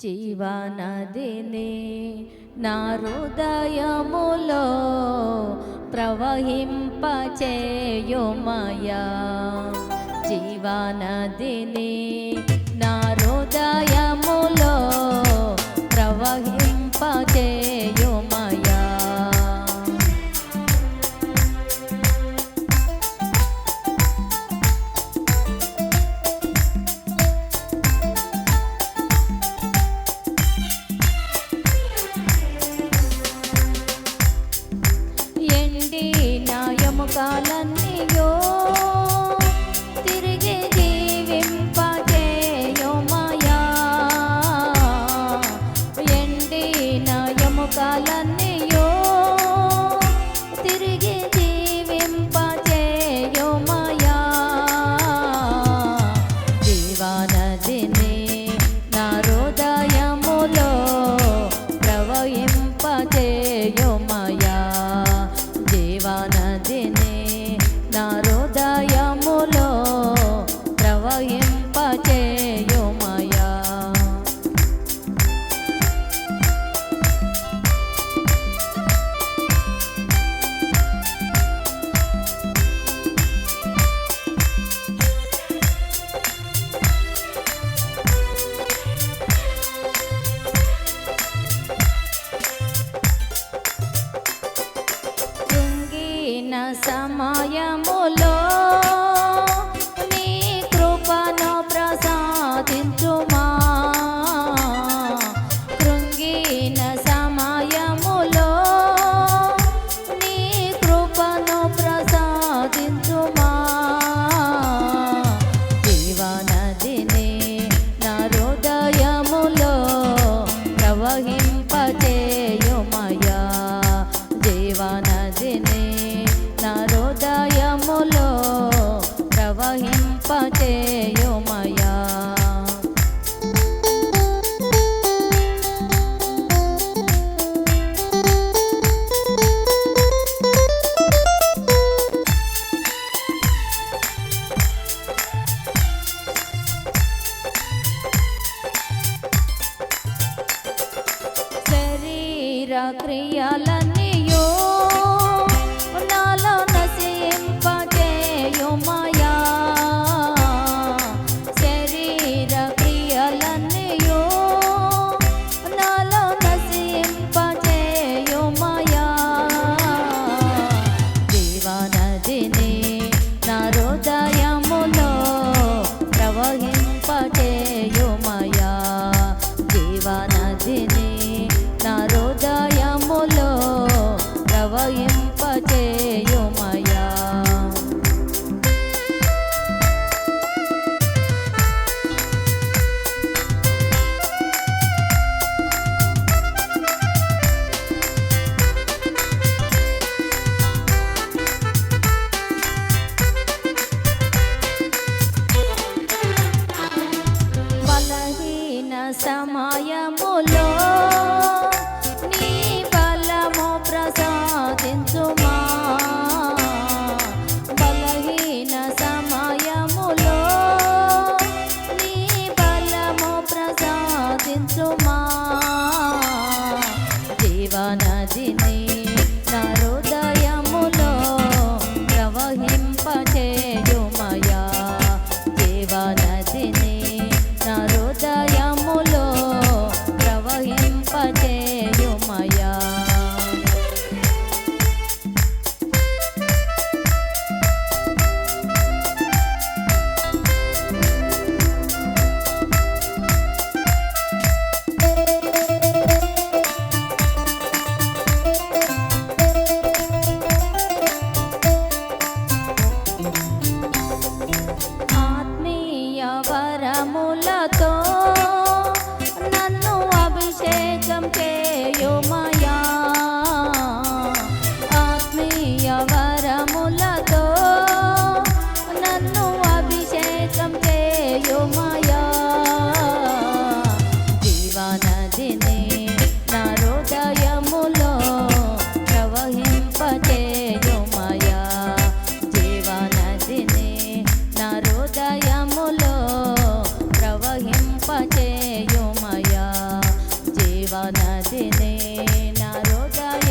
జీవనదిని నా హృదయములో ప్రవహింపచేయుమయా. జీవనదిని ప్రవహింపచేయుమయా శరీర జీవనదిని నీదే నా హృదయ